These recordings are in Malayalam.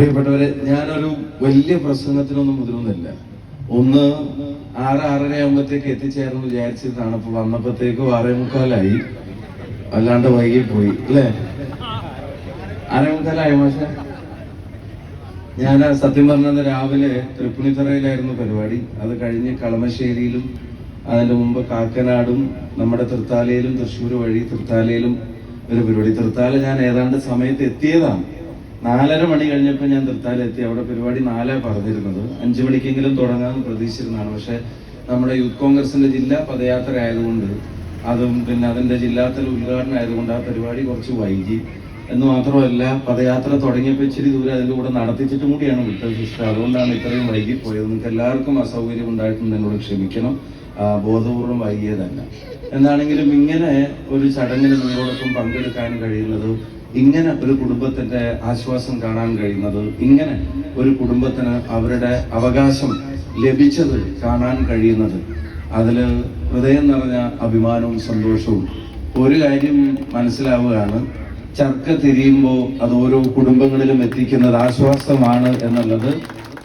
പ്രിയപ്പെട്ടവരെ ഞാനൊരു വലിയ പ്രസംഗത്തിനൊന്നും മുതിരുന്നില്ല ഒന്ന് ആറ് ആറര ആകുമ്പോഴത്തേക്ക് എത്തിച്ചേർന്ന് വിചാരിച്ചിട്ടാണ് ഇപ്പൊ വന്നപ്പോഴത്തേക്കും ആറേ മുക്കാലായി. അല്ലാണ്ട് വൈകി പോയി അല്ലേ? ആറേ മുക്കാലായി മാഷെ? ഞാൻ സത്യം പറഞ്ഞത് രാവിലെ തൃപ്പുണിത്തറയിലായിരുന്നു പരിപാടി. അത് കഴിഞ്ഞ് കളമശ്ശേരിയിലും അതിന്റെ മുമ്പ് കാക്കനാടും നമ്മുടെ തൃത്താലയിലും തൃശ്ശൂർ വഴി തൃത്താലയിലും ഒരു പരിപാടി. തൃത്താല ഞാൻ ഏതാണ്ട് സമയത്ത് എത്തിയതാണ്. നാലര മണി കഴിഞ്ഞപ്പോൾ ഞാൻ തൃത്താലെത്തി അവിടെ പരിപാടി നാലാ പറഞ്ഞിരുന്നത്. അഞ്ചു മണിക്കെങ്കിലും തുടങ്ങാമെന്ന് പ്രതീക്ഷിച്ചിരുന്നതാണ്. പക്ഷെ നമ്മുടെ യൂത്ത് കോൺഗ്രസിന്റെ ജില്ലാ പദയാത്ര ആയതുകൊണ്ട് അതും പിന്നെ അതിന്റെ ജില്ലാതല ഉദ്ഘാടനം ആയതുകൊണ്ട് ആ പരിപാടി കുറച്ച് വൈകി. എന്ന് മാത്രമല്ല പദയാത്ര തുടങ്ങിയപ്പോൾ ഇച്ചിരി ദൂരം അതിന്റെ കൂടെ നടത്തിച്ചിട്ടും കൂടിയാണ് വിട്ടത് സിസ്റ്റർ. അതുകൊണ്ടാണ് ഇത്രയും വൈകിപ്പോയത്. പോയത് നിങ്ങൾക്ക് എല്ലാവർക്കും അസൗകര്യം ഉണ്ടായിട്ടുണ്ട്. എന്നോട് ക്ഷമിക്കണം. ബോധപൂർവം വൈകിയതല്ല. എന്നാണെങ്കിലും ഇങ്ങനെ ഒരു ചടങ്ങിൽ നിങ്ങളോടൊപ്പം പങ്കെടുക്കാൻ കഴിയുന്നത് ഇങ്ങനെ ഒരു കുടുംബത്തിന്റെ ആശ്വാസം കാണാൻ കഴിയുന്നത് ഇങ്ങനെ ഒരു കുടുംബത്തിന് അവരുടെ അവകാശം ലഭിച്ചത് കാണാൻ കഴിയുന്നത് അതിൽ ഹൃദയം നിറഞ്ഞ അഭിമാനവും സന്തോഷവും. ഒരു കാര്യം മനസ്സിലാവുകയാണ് ചർക്ക തിരിയുമ്പോൾ അത് ഓരോ കുടുംബങ്ങളിലും എത്തിക്കുന്നത് ആശ്വാസമാണ് എന്നുള്ളത്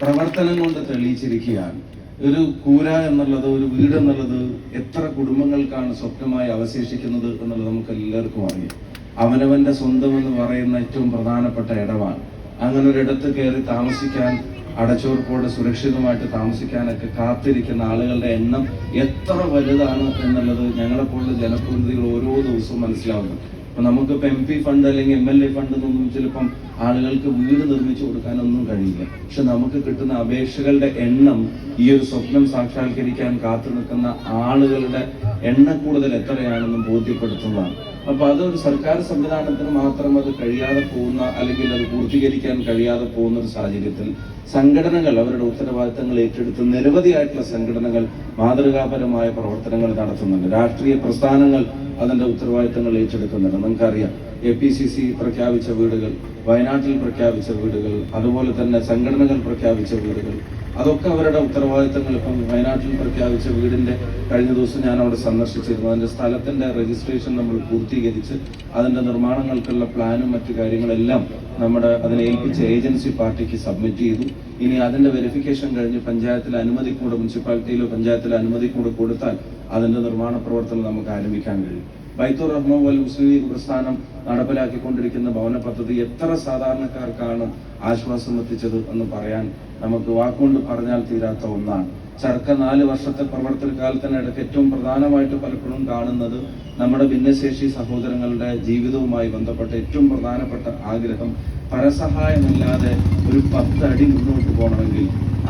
പ്രവർത്തനം കൊണ്ട് തെളിയിച്ചിരിക്കുകയാണ്. ഒരു കൂര എന്നുള്ളത് ഒരു വീട് എന്നുള്ളത് എത്ര കുടുംബങ്ങൾക്കാണ് സ്വപ്നമായി അവശേഷിക്കുന്നത് എന്നുള്ളത് നമുക്ക് എല്ലാവർക്കും അറിയാം. അവനവന്റെ സ്വന്തം എന്ന് പറയുന്ന ഏറ്റവും പ്രധാനപ്പെട്ട ഇടമാണ് അങ്ങനെ ഒരിടത്ത് കയറി താമസിക്കാൻ അടച്ചോർപ്പോടെ സുരക്ഷിതമായിട്ട് താമസിക്കാനൊക്കെ കാത്തിരിക്കുന്ന ആളുകളുടെ എണ്ണം എത്ര വലുതാണ് എന്നുള്ളത് ഞങ്ങളെപ്പോലുള്ള ജനപ്രതിനിധികൾ ഓരോ ദിവസവും മനസ്സിലാവുന്നു അപ്പൊ നമുക്കിപ്പോ എം പി ഫണ്ട് അല്ലെങ്കിൽ എം എൽ എ ഫണ്ട് എന്നൊന്നും ചിലപ്പം ആളുകൾക്ക് വീട് നിർമ്മിച്ചു കൊടുക്കാനൊന്നും കഴിയില്ല. പക്ഷെ നമുക്ക് കിട്ടുന്ന അപേക്ഷകളുടെ എണ്ണം ഈ ഒരു സ്വപ്നം സാക്ഷാത്കരിക്കാൻ കാത്തു നിൽക്കുന്ന ആളുകളുടെ എണ്ണ കൂടുതൽ എത്രയാണെന്നും ബോധ്യപ്പെടുത്തുന്നതാണ്. അപ്പൊ അതൊരു സർക്കാർ സംവിധാനത്തിന് മാത്രം അത് കഴിയാതെ പോകുന്ന അല്ലെങ്കിൽ അത് പൂർത്തീകരിക്കാൻ കഴിയാതെ പോകുന്ന ഒരു സാഹചര്യത്തിൽ സംഘടനകൾ അവരുടെ ഉത്തരവാദിത്തങ്ങൾ ഏറ്റെടുത്ത് നിരവധിയായിട്ടുള്ള സംഘടനകൾ മാതൃകാപരമായ പ്രവർത്തനങ്ങൾ നടത്തുന്നുണ്ട്. രാഷ്ട്രീയ പ്രസ്ഥാനങ്ങൾ അതിന്റെ ഉത്തരവാദിത്തങ്ങൾ ഏറ്റെടുക്കുന്നുണ്ട്. നമുക്കറിയാം എ പി സി സി പ്രഖ്യാപിച്ച വീടുകൾ വയനാട്ടിൽ പ്രഖ്യാപിച്ച വീടുകൾ അതുപോലെ തന്നെ സംഘടനകൾ പ്രഖ്യാപിച്ച വീടുകൾ അതൊക്കെ അവരുടെ ഉത്തരവാദിത്തങ്ങൾ ഇപ്പം വയനാട്ടിൽ പ്രഖ്യാപിച്ച വീടിന്റെ കഴിഞ്ഞ ദിവസം ഞാൻ അവിടെ സന്ദർശിച്ചിരുന്നു. അതിന്റെ സ്ഥലത്തിന്റെ രജിസ്ട്രേഷൻ നമ്മൾ പൂർത്തീകരിച്ച് അതിന്റെ നിർമ്മാണങ്ങൾക്കുള്ള പ്ലാനും മറ്റു കാര്യങ്ങളെല്ലാം നമ്മുടെ അതിനെ ഏൽപ്പിച്ച ഏജൻസി പാർട്ടിക്ക് സബ്മിറ്റ് ചെയ്തു. ഇനി അതിന്റെ വെരിഫിക്കേഷൻ കഴിഞ്ഞ് പഞ്ചായത്തിൽ അനുമതി കൂടെ മുനിസിപ്പാലിറ്റിയിലോ പഞ്ചായത്തിൽ അനുമതി കൂടെ കൊടുത്താൽ അതിന്റെ നിർമ്മാണ പ്രവർത്തനം നമുക്ക് ആരംഭിക്കാൻ കഴിയും. ബൈത്തുർ റഹ്മാൻ വൽ മുസ്ലിം ലീഗ് പ്രസ്ഥാനം നടപ്പിലാക്കിക്കൊണ്ടിരിക്കുന്ന ഭവന പദ്ധതി എത്ര സാധാരണക്കാർക്കാണ് ആശ്വാസം എത്തിച്ചത് എന്ന് പറയാൻ നമുക്ക് വാക്കുകൊണ്ട് പറഞ്ഞാൽ തീരാത്ത ഒന്നാണ്. ചർക്ക നാല് വർഷത്തെ പ്രവർത്തന കാലത്തിനിടയ്ക്ക് ഏറ്റവും പ്രധാനമായിട്ട് പലപ്പോഴും കാണുന്നത് നമ്മുടെ ഭിന്നശേഷി സഹോദരങ്ങളുടെ ജീവിതവുമായി ബന്ധപ്പെട്ട ഏറ്റവും പ്രധാനപ്പെട്ട ആഗ്രഹം പരസഹായമില്ലാതെ ഒരു പത്തടി മുന്നോട്ട് പോകണമെങ്കിൽ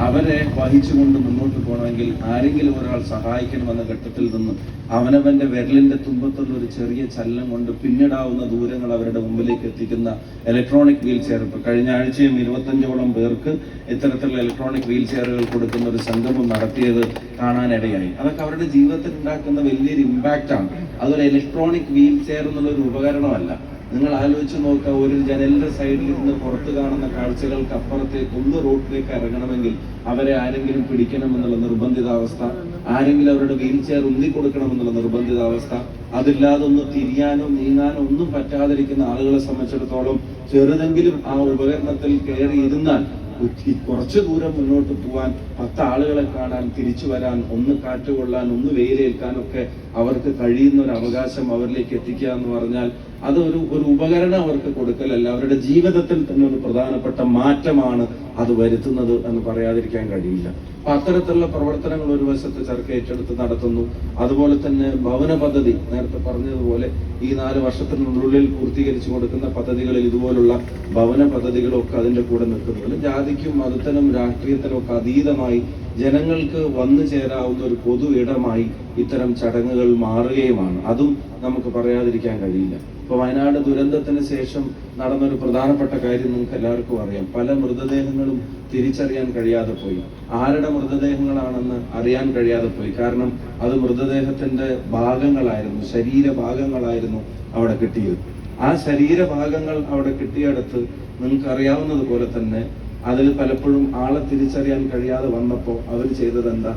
അവരെ വഹിച്ചുകൊണ്ട് മുന്നോട്ട് പോകണമെങ്കിൽ ആരെങ്കിലും ഒരാൾ സഹായിക്കണമെന്ന ഘട്ടത്തിൽ നിന്ന് അവനവന്റെ വിരലിന്റെ തുമ്പത്തുള്ള ഒരു ചെറിയ ചലനം കൊണ്ട് പിന്നിടാവുന്ന ദൂരങ്ങൾ അവരുടെ മുമ്പിലേക്ക് എത്തിക്കുന്ന ഇലക്ട്രോണിക് വീൽ ചെയർ ഇപ്പൊ കഴിഞ്ഞ ആഴ്ചയും ഇരുപത്തഞ്ചോളം പേർക്ക് ഇത്തരത്തിലുള്ള ഇലക്ട്രോണിക് വീൽ ചെയറുകൾ കൊടുക്കുന്ന ഒരു സംഗമം നടത്തിയത് കാണാനിടയായി. അതൊക്കെ അവരുടെ ജീവിതത്തിൽ ഉണ്ടാക്കുന്ന വലിയൊരു ഇമ്പാക്റ്റ് ആണ്. അതൊരു ഇലക്ട്രോണിക് വീൽ ചെയർ എന്നുള്ള ഒരു ഉപകരണമല്ല. നിങ്ങൾ ആലോചിച്ച് നോക്കുക ഒരു ജനലിന്റെ സൈഡിൽ നിന്ന് പുറത്ത് കാണുന്ന കാഴ്ചകൾക്ക് അപ്പുറത്തേക്ക് ഒന്ന് റോഡിലേക്ക് ഇറങ്ങണമെങ്കിൽ അവരെ ആരെങ്കിലും പിടിക്കണം പിടിക്കണമെന്നുള്ള നിർബന്ധിതാവസ്ഥ ആരെങ്കിലും അവരുടെ വീൽ ചെയർ ഉന്തി കൊടുക്കണമെന്നുള്ള നിർബന്ധിതാവസ്ഥ അതില്ലാതെ ഒന്ന് തിരിയാനോ നീങ്ങാനോ ഒന്നും പറ്റാതിരിക്കുന്ന ആളുകളെ സംബന്ധിച്ചിടത്തോളം ചെറുതെങ്കിലും ആ ഉപകരണത്തിൽ കയറി ഇരുന്നാൽ കുറച്ചു ദൂരം മുന്നോട്ട് പോവാൻ പത്ത് ആളുകളെ കാണാൻ തിരിച്ചു വരാൻ ഒന്ന് കാറ്റ് കൊള്ളാൻ ഒന്ന് വെയിലേൽക്കാനൊക്കെ അവർക്ക് കഴിയുന്ന ഒരു അവകാശം അവരിലേക്ക് എത്തിക്കുക എന്ന് പറഞ്ഞാൽ അതൊരു ഒരു ഒരു ഉപകരണം അവർക്ക് കൊടുക്കലല്ല. അവരുടെ ജീവിതത്തിൽ തന്നെ ഒരു പ്രധാനപ്പെട്ട മാറ്റമാണ് അത് വരുത്തുന്നത് എന്ന് പറയാതിരിക്കാൻ കഴിയില്ല. അപ്പൊ അത്തരത്തിലുള്ള പ്രവർത്തനങ്ങൾ ഒരു വശത്ത് ചർക്ക ഏറ്റെടുത്ത് നടത്തുന്നു. അതുപോലെ തന്നെ ഭവന പദ്ധതി നേരത്തെ പറഞ്ഞതുപോലെ ഈ നാല് വർഷത്തിനുള്ളിൽ പൂർത്തീകരിച്ചു കൊടുക്കുന്ന പദ്ധതികളിൽ ഇതുപോലുള്ള ഭവന പദ്ധതികളൊക്കെ അതിന്റെ കൂടെ നിൽക്കുന്നുണ്ട്. ജാതിക്കും മതത്തിനും രാഷ്ട്രീയത്തിനും ഒക്കെ അതീതമായി ജനങ്ങൾക്ക് വന്നു ചേരാവുന്ന ഒരു പൊതു ഇടമായി ഇത്തരം ചടങ്ങുകൾ മാറുകയുമാണ്. അതും നമുക്ക് പറയാതിരിക്കാൻ കഴിയില്ല. ഇപ്പൊ വയനാട് ദുരന്തത്തിന് ശേഷം നടന്നൊരു പ്രധാനപ്പെട്ട കാര്യം നിങ്ങൾക്ക് എല്ലാവർക്കും അറിയാം. പല മൃതദേഹങ്ങളും തിരിച്ചറിയാൻ കഴിയാതെ പോയി. ആരുടെ മൃതദേഹങ്ങളാണെന്ന് അറിയാൻ കഴിയാതെ പോയി. കാരണം അത് മൃതദേഹത്തിന്റെ ഭാഗങ്ങളായിരുന്നു ശരീരഭാഗങ്ങളായിരുന്നു അവിടെ കിട്ടിയത്. ആ ശരീരഭാഗങ്ങൾ അവിടെ കിട്ടിയടത്ത് നിങ്ങൾക്ക് അറിയാവുന്നത് പോലെ തന്നെ അതിൽ പലപ്പോഴും ആളെ തിരിച്ചറിയാൻ കഴിയാതെ വന്നപ്പോൾ അവർ ചെയ്തതെന്താ?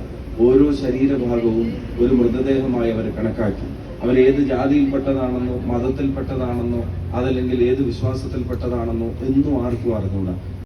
ഓരോ ശരീരഭാഗവും ഒരു മൃതദേഹമായി അവർ കണക്കാക്കി. അവർ ഏത് ജാതിയിൽപ്പെട്ടതാണെന്നോ മതത്തിൽപ്പെട്ടതാണെന്നോ അതല്ലെങ്കിൽ ഏത് വിശ്വാസത്തിൽപ്പെട്ടതാണെന്നോ എന്നും ആർക്കും അറിഞ്ഞൂടാ